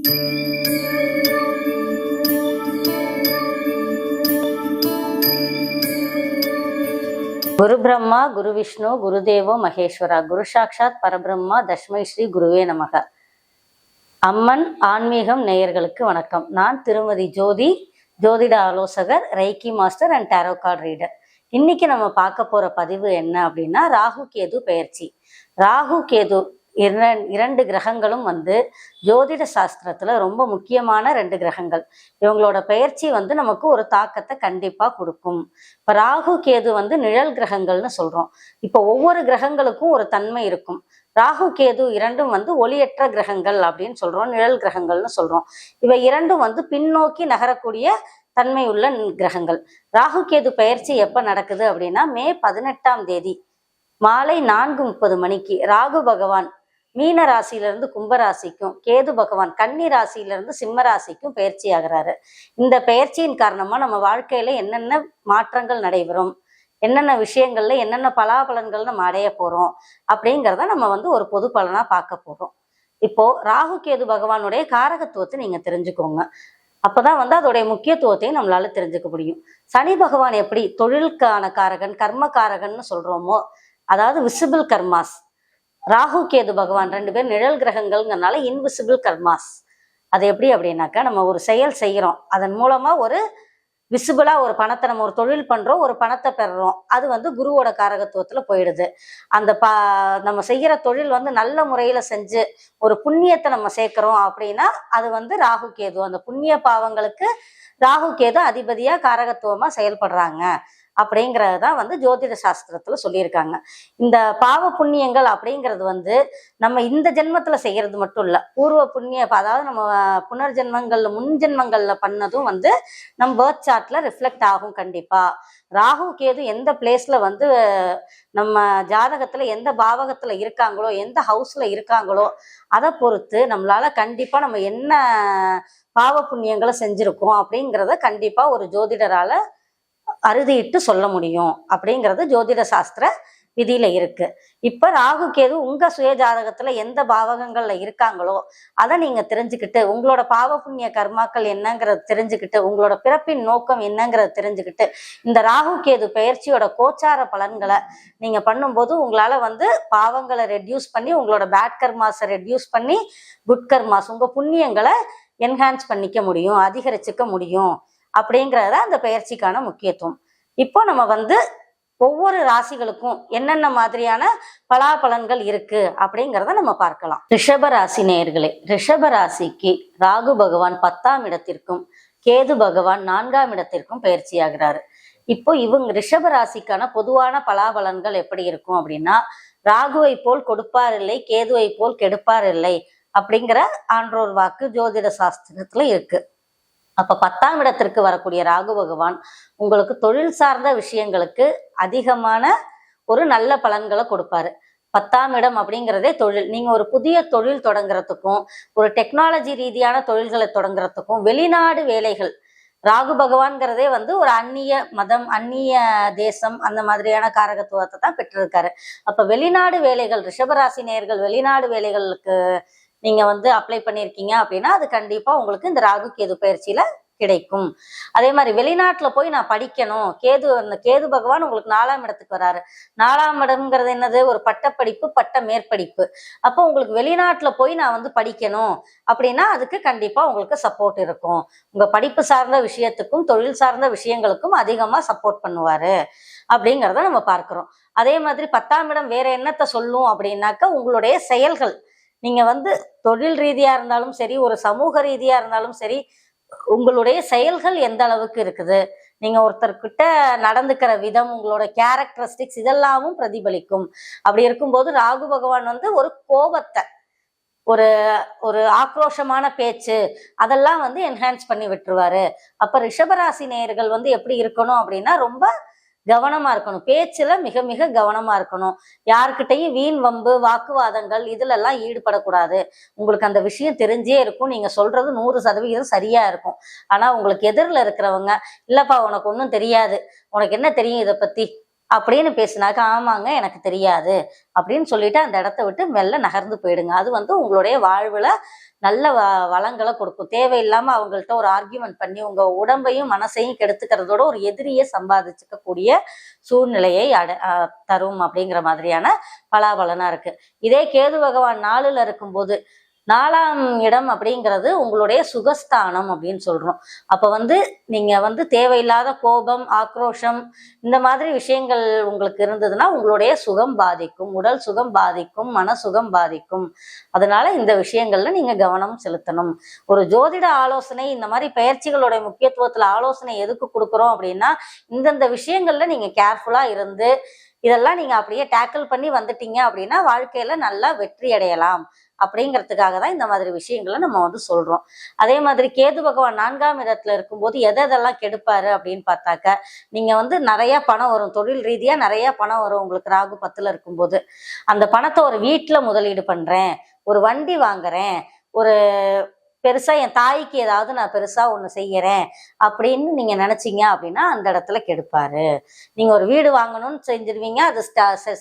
குரு பிரம்மா குரு விஷ்ணு குருதேவோ மகேஸ்வரா. குரு சாட்சாத் பரபிரம்மா தஷ்மை ஸ்ரீ குருவே நமக. அம்மன் ஆன்மீகம் நேயர்களுக்கு வணக்கம். நான் திருமதி ஜோதி ஜோதிட ஆலோசகர் reiki master and tarot card reader இன்னைக்கு நம்ம பார்க்க போற பதிவு என்ன அப்படின்னா ராகு கேது பெயர்ச்சி. ராகு கேது இரண்டு கிரகங்களும் வந்து ஜோதிட சாஸ்திரத்துல ரொம்ப முக்கியமான ரெண்டு கிரகங்கள். இவங்களோட பயிற்சி வந்து நமக்கு ஒரு தாக்கத்தை கண்டிப்பா கொடுக்கும். இப்ப ராகு கேது வந்து நிழல் கிரகங்கள்னு சொல்றோம். இப்போ ஒவ்வொரு கிரகங்களுக்கும் ஒரு தன்மை இருக்கும். ராகு கேது இரண்டும் வந்து ஒளியற்ற கிரகங்கள் அப்படின்னு சொல்றோம். நிழல் கிரகங்கள்னு சொல்றோம். இவை இரண்டும் வந்து பின்னோக்கி நகரக்கூடிய தன்மை உள்ள கிரகங்கள். ராகு கேது பயிற்சி எப்ப நடக்குது அப்படின்னா மே பதினெட்டாம் தேதி மாலை நான்கு முப்பது மணிக்கு. ராகு பகவான் மீன ராசியிலிருந்து கும்பராசிக்கும் கேது பகவான் கன்னி ராசியிலிருந்து சிம்ம ராசிக்கும் பயிற்சி ஆகிறாரு. இந்த பயிற்சியின் காரணமா நம்ம வாழ்க்கையில என்னென்ன மாற்றங்கள் நடைபெறும்? என்னென்ன விஷயங்கள்ல என்னென்ன பலாபலன்கள் நம்ம அடைய போறோம்? அப்படிங்கிறத நம்ம வந்து ஒரு பொது பலனா பார்க்க போறோம். இப்போ ராகு கேது பகவானுடைய காரகத்துவத்தை நீங்க தெரிஞ்சுக்கோங்க. அப்பதான் வந்து அதோடைய முக்கியத்துவத்தையும் நம்மளால தெரிஞ்சுக்க முடியும். சனி பகவான் எப்படி தொழிலுக்கான காரகன் கர்ம காரகன்னு சொல்றோமோ அதாவது விசிபிள் கர்மாஸ் ராகு கேது பகவான் ரெண்டு பேர் நிழல் கிரகங்கள்ங்கிறனால இன்விசிபிள் கர்மாஸ் அது எப்படி அப்படின்னாக்கா நம்ம ஒரு செயல் செய்கிறோம் அதன் மூலமாக ஒரு விசிபிளாக ஒரு பணத்தை நம்ம ஒரு தொழில் பண்ணுறோம் ஒரு பணத்தை பெறுறோம். அது வந்து குருவோட காரகத்துவத்தில் போயிடுது. அந்த பா நம்ம செய்கிற தொழில் வந்து நல்ல முறையில் செஞ்சு ஒரு புண்ணியத்தை நம்ம சேர்க்குறோம் அப்படின்னா அது வந்து ராகு கேது. அந்த புண்ணிய பாவங்களுக்கு ராகு கேது அதிபதியாக காரகத்துவமாக செயல்படுறாங்க. அப்படிங்கிறது தான் வந்து ஜோதிட சாஸ்திரத்தில் சொல்லியிருக்காங்க. இந்த பாவ புண்ணியங்கள் அப்படிங்கிறது வந்து நம்ம இந்த ஜென்மத்தில் செய்கிறது மட்டும் இல்லை பூர்வ புண்ணிய அதாவது நம்ம புனர்ஜென்மங்களில் முன் ஜென்மங்களில் பண்ணதும் வந்து நம்ம பேர்த் சார்ட்டில் ரிஃப்ளெக்ட் ஆகும் கண்டிப்பாக ராகு கேது எந்த பிளேஸில் வந்து நம்ம ஜாதகத்தில் எந்த பாவகத்தில் இருக்காங்களோ எந்த ஹவுஸில் இருக்காங்களோ அதை பொறுத்து நம்மளால் கண்டிப்பாக நம்ம என்ன பாவ புண்ணியங்களை செஞ்சுருக்கோம் அப்படிங்கிறத கண்டிப்பாக ஒரு ஜோதிடரால் அறுதியிட்டு சொல்ல முடியும் அப்படிங்கிறது ஜோதிட சாஸ்திர விதியில இருக்கு. இப்ப ராகு கேது உங்க சுய ஜாதகத்துல எந்த பாவகங்கள்ல இருக்காங்களோ அதை நீங்க தெரிஞ்சுக்கிட்டு உங்களோட பாவ புண்ணிய கர்மாக்கள் என்னங்கிறத தெரிஞ்சுக்கிட்டு உங்களோட பிறப்பின் நோக்கம் என்னங்கிறத தெரிஞ்சுக்கிட்டு இந்த ராகு கேது பயிற்சியோட கோச்சார பலன்களை நீங்க பண்ணும்போது உங்களால வந்து பாவங்களை ரெடியூஸ் பண்ணி உங்களோட பேட் கர்மாஸை ரெடியூஸ் பண்ணி குட் கர்மாஸ் உங்க புண்ணியங்களை என்ஹான்ஸ் பண்ணிக்க முடியும் அதிகரிச்சுக்க முடியும். அப்படிங்கிறத அந்த பெயர்ச்சிக்கான முக்கியத்துவம். இப்போ நம்ம வந்து ஒவ்வொரு ராசிகளுக்கும் என்னென்ன மாதிரியான பலாபலன்கள் இருக்கு அப்படிங்கிறத நம்ம பார்க்கலாம். ரிஷப ராசி நேயர்களே ரிஷப ராசிக்கு ராகு பகவான் பத்தாம் இடத்திற்கும் கேது பகவான் நான்காம் இடத்திற்கும் பயிற்சியாகிறாரு இப்போ இவங்க ரிஷப ராசிக்கான பொதுவான பலாபலன்கள் எப்படி இருக்கும் அப்படின்னா ராகுவை போல் கொடுப்பார் இல்லை கேதுவை போல் கெடுப்பார் இல்லை அப்படிங்கிற ஆன்றோர் வாக்கு ஜோதிட சாஸ்திரத்துல இருக்கு. அப்ப பத்தாம் இடத்திற்கு வரக்கூடிய ராகு பகவான் உங்களுக்கு தொழில் சார்ந்த விஷயங்களுக்கு அதிகமான ஒரு நல்ல பலன்களை கொடுப்பாரு. பத்தாம் இடம் அப்படிங்கிறதே தொழில். நீங்க ஒரு புதிய தொழில் தொடங்குறதுக்கும் ஒரு டெக்னாலஜி ரீதியான தொழில்களை தொடங்குறதுக்கும் வெளிநாடு வேலைகள் ராகு பகவான்கிறதே வந்து ஒரு அந்நிய மதம் அந்நிய தேசம் அந்த மாதிரியான காரகத்துவத்தை தான் பெற்றிருக்காரு. அப்ப வெளிநாடு வேலைகள் ரிஷபராசி நேர்கள் வெளிநாடு வேலைகளுக்கு நீங்க வந்து அப்ளை பண்ணியிருக்கீங்க அப்படின்னா அது கண்டிப்பா உங்களுக்கு இந்த ராகு கேது பயிற்சியில கிடைக்கும். அதே மாதிரி வெளிநாட்டுல போய் நான் படிக்கணும். கேது அந்த கேது பகவான் உங்களுக்கு நாலாம் இடத்துக்கு வராரு. நாலாம் இடம்ங்கிறது என்னது? ஒரு பட்டப்படிப்பு பட்ட மேற்படிப்பு. அப்போ உங்களுக்கு வெளிநாட்டுல போய் நான் வந்து படிக்கணும் அப்படின்னா அதுக்கு கண்டிப்பா உங்களுக்கு சப்போர்ட் இருக்கும். உங்க படிப்பு சார்ந்த விஷயத்துக்கும் தொழில் சார்ந்த விஷயங்களுக்கும் அதிகமா சப்போர்ட் பண்ணுவாரு அப்படிங்கிறத நம்ம பார்க்கிறோம். அதே மாதிரி பத்தாம் இடம் வேற என்னத்தை சொல்லும் அப்படின்னாக்கா உங்களுடைய செயல்கள் நீங்கள் வந்து தொழில் ரீதியாக இருந்தாலும் சரி ஒரு சமூக ரீதியாக இருந்தாலும் சரி உங்களுடைய செயல்கள் எந்த அளவுக்கு இருக்குது? நீங்கள் ஒருத்தர்கிட்ட நடந்துக்கிற விதம் உங்களோட கேரக்டரிஸ்டிக்ஸ் இதெல்லாமும் பிரதிபலிக்கும். அப்படி இருக்கும்போது ராகு பகவான் வந்து ஒரு கோபத்தை ஒரு ஒரு ஆக்ரோஷமான பேச்சு அதெல்லாம் வந்து என்ஹான்ஸ் பண்ணி விட்டுருவாரு. அப்ப ரிஷபராசி நேயர்கள் வந்து எப்படி இருக்கணும் அப்படின்னா ரொம்ப கவனமா இருக்கணும். பேச்சுல மிக மிக கவனமா இருக்கணும். யாருக்கிட்டையும் வீண் வம்பு வாக்குவாதங்கள் இதுல எல்லாம் ஈடுபடக்கூடாது. உங்களுக்கு அந்த விஷயம் தெரிஞ்சே இருக்கும். நீங்க சொல்றது நூறு சதவீதம் சரியா இருக்கும். ஆனா உங்களுக்கு எதிரில் இருக்கிறவங்க இல்லப்பா உனக்கு ஒன்றும் தெரியாது. உனக்கு என்ன தெரியும் இதை பத்தி? அப்படின்னு பேசினாக்கா ஆமாங்க எனக்கு தெரியாது. அப்படின்னு சொல்லிட்டு அந்த இடத்த விட்டு மெல்ல நகர்ந்து போயிடுங்க. அது வந்து உங்களுடைய வாழ்வுல நல்ல வ வளங்களை கொடுக்கும். தேவையில்லாம அவங்கள்ட்ட ஒரு ஆர்கியூமெண்ட் பண்ணி உங்க உடம்பையும் மனசையும் கெடுத்துக்கிறதோட ஒரு எதிரியை சம்பாதிச்சுக்கக்கூடிய சூழ்நிலையை அட தரும் அப்படிங்கிற மாதிரியான பலாபலனா இருக்கு. இதே கேது பகவான் நாளில் இருக்கும்போது நாலாம் இடம் அப்படிங்கிறது உங்களுடைய சுகஸ்தானம் அப்படின்னு சொல்றோம். அப்ப வந்து நீங்க வந்து தேவையில்லாத கோபம் ஆக்ரோஷம் இந்த மாதிரி விஷயங்கள் உங்களுக்கு இருந்ததுன்னா உங்களுடைய சுகம் பாதிக்கும் உடல் சுகம் பாதிக்கும் மன சுகம் பாதிக்கும். அதனால இந்த விஷயங்கள்ல நீங்க கவனம் செலுத்தணும். ஒரு ஜோதிட ஆலோசனை இந்த மாதிரி பயிற்சிகளுடைய முக்கியத்துவத்துல ஆலோசனை எதுக்கு கொடுக்குறோம் அப்படின்னா இந்தந்த விஷயங்கள்ல நீங்க கேர்ஃபுல்லாக இருந்து இதெல்லாம் நீங்க அப்படியே டேக்கிள் பண்ணி வந்துட்டீங்க அப்படின்னா வாழ்க்கையில நல்லா வெற்றி அடையலாம். அப்படிங்கிறதுக்காக தான் இந்த மாதிரி விஷயங்களை நம்ம வந்து சொல்றோம். அதே மாதிரி கேது பகவான் நான்காம் இடத்துல இருக்கும்போது எதை எதெல்லாம் கெடுப்பாரு அப்படின்னு பார்த்தாக்க நீங்க வந்து நிறைய பணம் வரும். தொழில் ரீதியா நிறைய பணம் வரும். உங்களுக்கு ராகு பத்துல இருக்கும்போது. அந்த பணத்தை ஒரு வீட்டுல முதலீடு பண்றேன். ஒரு வண்டி வாங்குறேன். ஒரு பெருசா என் தாய்க்கு ஏதாவது நான் பெருசா ஒன்று செய்யறேன் அப்படின்னு நீங்க நினைச்சீங்க அப்படின்னா அந்த இடத்துல கெடுப்பாரு. நீங்க ஒரு வீடு வாங்கணும்னு செஞ்சிருவீங்க அது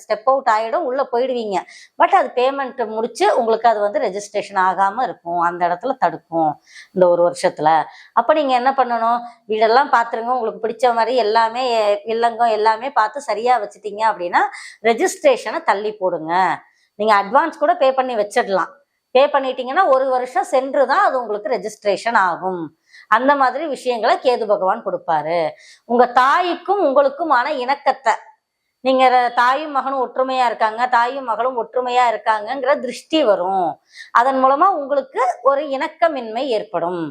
ஸ்டெப் அவுட் ஆகிடும் உள்ள போயிடுவீங்க. பட் அது பேமெண்ட் முடிச்சு உங்களுக்கு அது வந்து ரெஜிஸ்ட்ரேஷன் ஆகாம இருக்கும் அந்த இடத்துல தடுக்கும் இந்த ஒரு வருஷத்துல. அப்ப நீங்க என்ன பண்ணணும்? வீடெல்லாம் பாத்துருங்க உங்களுக்கு பிடிச்ச மாதிரி எல்லாமே இல்லங்கம் எல்லாமே பார்த்து சரியா வச்சுட்டீங்க அப்படின்னா ரெஜிஸ்ட்ரேஷனை தள்ளி போடுங்க. நீங்க அட்வான்ஸ் கூட பே பண்ணி வச்சிடலாம். பே பண்ணிட்டீங்கன்னா ஒரு வருஷம் சென்று தான் அது உங்களுக்கு ரெஜிஸ்ட்ரேஷன் ஆகும். அந்த மாதிரி விஷயங்களை கேது பகவான் கொடுப்பாரு. உங்க தாய்க்கும் உங்களுக்குமான இணக்கத்தை. நீங்க தாயும் மகனும் ஒற்றுமையா இருக்காங்க தாயும் மகளும் ஒற்றுமையா இருக்காங்கங்கிற திருஷ்டி வரும். அதன் மூலமா உங்களுக்கு ஒரு இணக்கமின்மை ஏற்படும்.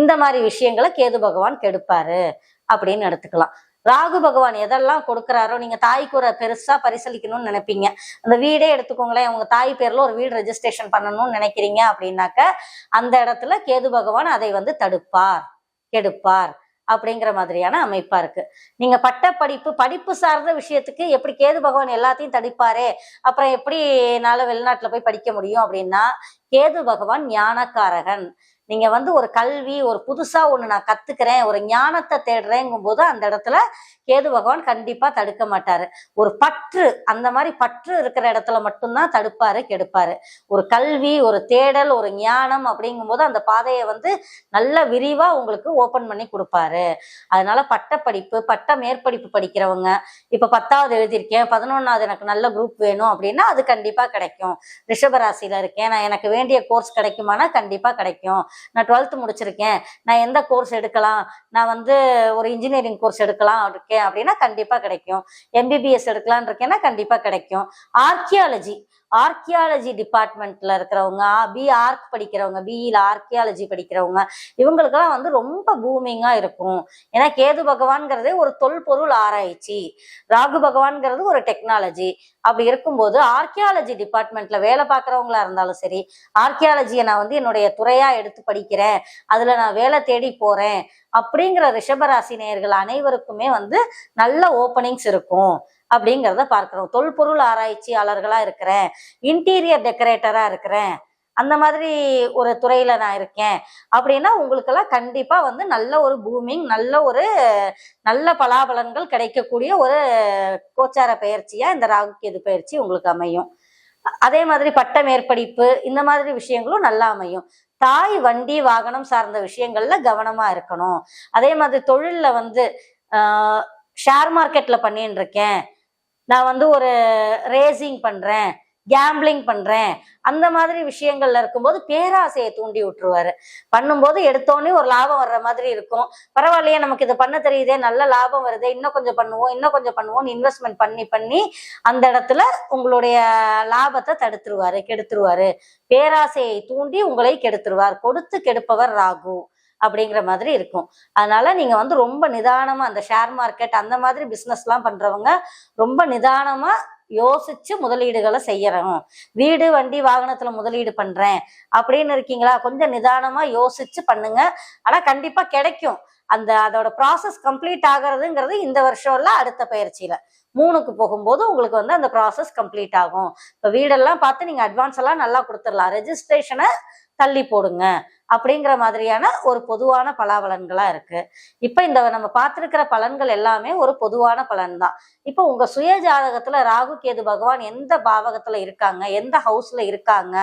இந்த மாதிரி விஷயங்களை கேது பகவான் கெடுப்பாரு அப்படின்னு எடுத்துக்கலாம். ராகு பகவான் எதெல்லாம் கொடுக்குறாரோ நீங்க தாய்க்கு ஒரு பெருசா பரிசளிக்கணும்னு நினைப்பீங்க. அந்த வீடே எடுத்துக்கோங்களேன் உங்க தாய் பேர்ல ஒரு வீடு ரெஜிஸ்ட்ரேஷன் பண்ணணும்னு நினைக்கிறீங்க அப்படின்னாக்க அந்த இடத்துல கேது பகவான் அதை வந்து தடுப்பார் கெடுப்பார் அப்படிங்கிற மாதிரியான அமைப்பா இருக்கு. நீங்க பட்ட படிப்பு படிப்பு சார்ந்த விஷயத்துக்கு எப்படி கேது பகவான் எல்லாத்தையும் தடுப்பாரே அப்புறம் எப்படி என்னால வெளிநாட்டுல போய் படிக்க முடியும் அப்படின்னா கேது பகவான் ஞானக்காரகன். நீங்க வந்து ஒரு கல்வி ஒரு புதுசா ஒண்ணு நான் கத்துக்கிறேன் ஒரு ஞானத்தை தேடுறேங்கும் போது அந்த இடத்துல கேது பகவான் கண்டிப்பா தடுக்க மாட்டாரு. ஒரு பற்று அந்த மாதிரி பற்று இருக்கிற இடத்துல மட்டும்தான் தடுப்பாரு கெடுப்பாரு. ஒரு கல்வி ஒரு தேடல் ஒரு ஞானம் அப்படிங்கும்போது அந்த பாதையை வந்து நல்ல விரிவா உங்களுக்கு ஓபன் பண்ணி கொடுப்பாரு. அதனால பட்ட படிப்பு பட்ட மேற்படிப்பு படிக்கிறவங்க இப்ப பத்தாவது எழுதியிருக்கேன் பதினொன்னாவது எனக்கு நல்ல குரூப் வேணும் அப்படின்னா அது கண்டிப்பா கிடைக்கும். ரிஷபராசியில இருக்கேன் நான் எனக்கு வேண்டிய கோர்ஸ் கிடைக்குமானா கண்டிப்பா கிடைக்கும். நான் டுவெல்த் முடிச்சிருக்கேன். நான் எந்த கோர்ஸ் எடுக்கலாம்? நான் வந்து ஒரு இன்ஜினியரிங் கோர்ஸ் எடுக்கலாம் இருக்கேன் அப்படின்னா கண்டிப்பா கிடைக்கும். எம்பிபிஎஸ் எடுக்கலாம்னு இருக்கேன்னா கண்டிப்பா கிடைக்கும். ஆர்கியாலஜி ஆர்கியாலஜி டிபார்ட்மெண்ட்ல இருக்கிறவங்க பி ஆர்க் படிக்கிறவங்க பிஇல ஆர்கியாலஜி படிக்கிறவங்க இவங்களுக்கெல்லாம் வந்து ரொம்ப பூமிங்கா இருக்கும். ஏன்னா கேது பகவான்கிறதே ஒரு தொல்பொருள் ஆராய்ச்சி. ராகு பகவான்கிறது ஒரு டெக்னாலஜி அப்படி இருக்கும்போது ஆர்கியாலஜி டிபார்ட்மெண்ட்ல வேலை பார்க்குறவங்களா இருந்தாலும் சரி ஆர்கியாலஜியை நான் வந்து என்னுடைய துறையா எடுத்து படிக்கிறேன். அதுல நான் வேலை தேடி போறேன். அப்படிங்கிற ரிஷபராசி நேயர்கள் அனைவருக்குமே வந்து நல்ல ஓப்பனிங்ஸ் இருக்கும். அப்படிங்கிறத பார்க்கிறோம் தொல்பொருள் ஆராய்ச்சியாளர்களா இருக்கிறேன். இன்டீரியர் டெக்கரேட்டரா இருக்கிறேன். அந்த மாதிரி ஒரு துறையில நான் இருக்கேன். அப்படின்னா உங்களுக்கெல்லாம் கண்டிப்பா வந்து நல்ல ஒரு பூமிங் நல்ல ஒரு நல்ல பலாபலன்கள் கிடைக்கக்கூடிய ஒரு கோச்சார பயிற்சியா இந்த ராகு கேது பயிற்சி உங்களுக்கு அமையும். அதே மாதிரி பட்ட மேற்படிப்பு இந்த மாதிரி விஷயங்களும் நல்லா அமையும். தாய் வண்டி வாகனம் சார்ந்த விஷயங்கள்ல கவனமா இருக்கணும். அதே மாதிரி தொழில்ல வந்து ஷேர் மார்க்கெட்ல பண்ணிட்டு இருக்கேன். நான் வந்து ஒரு ரேசிங் பண்றேன் கேம்பிளிங் பண்றேன் அந்த மாதிரி விஷயங்கள்ல இருக்கும்போது பேராசையை தூண்டி விட்டுருவாரு. பண்ணும்போது எடுத்தோடனே ஒரு லாபம் வர்ற மாதிரி இருக்கும். பரவாயில்லையே நமக்கு இது பண்ண தெரியுதே நல்ல லாபம் வருதே இன்னும் கொஞ்சம் பண்ணுவோம் இன்னும் கொஞ்சம் பண்ணுவோம் இன்வெஸ்ட்மெண்ட் பண்ணி பண்ணி அந்த இடத்துல உங்களுடைய லாபத்தை தடுத்துருவாரு கெடுத்துருவாரு. பேராசையை தூண்டி உங்களை கெடுத்துருவார். கொடுத்து கெடுப்பவர் ராகு. அப்படிங்கிற மாதிரி இருக்கும். அதனால நீங்க வந்து ரொம்ப நிதானமா அந்த ஷேர் மார்க்கெட் அந்த மாதிரி பிசினஸ் எல்லாம் பண்றவங்க ரொம்ப நிதானமா யோசிச்சு முதலீடுகளை செய்யறோம் வீடு வண்டி வாகனத்துல முதலீடு பண்றேன் அப்படின்னு இருக்கீங்களா? கொஞ்சம் நிதானமா யோசிச்சு பண்ணுங்க. ஆனா கண்டிப்பா கிடைக்கும். அந்த அதோட ப்ராசஸ் கம்ப்ளீட் ஆகுறதுங்கிறது இந்த வருஷம் இல்ல அடுத்த பயிற்சியில. மூணுக்கு போகும்போது உங்களுக்கு வந்து அந்த ப்ராசஸ் கம்ப்ளீட் ஆகும். இப்போ வீடெல்லாம் பார்த்து நீங்க அட்வான்ஸ் எல்லாம் நல்லா கொடுத்துடலாம். ரெஜிஸ்ட்ரேஷனை தள்ளி போடுங்க அப்படிங்கிற மாதிரியான ஒரு பொதுவான பலாபலன்களா இருக்கு. இப்ப இந்த நம்ம பார்த்திருக்கிற பலன்கள் எல்லாமே ஒரு பொதுவான பலன் தான் இப்போ உங்க சுய ஜாதகத்துல ராகு கேது பகவான் எந்த பாவகத்துல இருக்காங்க? எந்த ஹவுஸ்ல இருக்காங்க?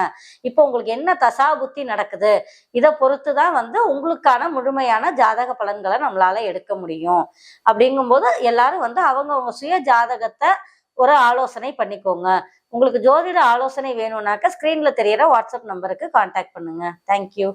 இப்போ உங்களுக்கு என்ன தசா புத்தி நடக்குது? இதை பொறுத்து தான் வந்து உங்களுக்கான முழுமையான ஜாதக பலன்களை நம்மளால எடுக்க முடியும். அப்படிங்கும்போது எல்லாரும் வந்து அவங்கவுங்க சுய ஜாதகத்தை ஒரு ஆலோசனை பண்ணிக்கோங்க. உங்களுக்கு ஜோதிட ஆலோசனை வேணும்னாக்க ஸ்க்ரீன்ல தெரியற வாட்ஸ்அப் நம்பருக்கு காண்டாக்ட் பண்ணுங்க. தேங்க்யூ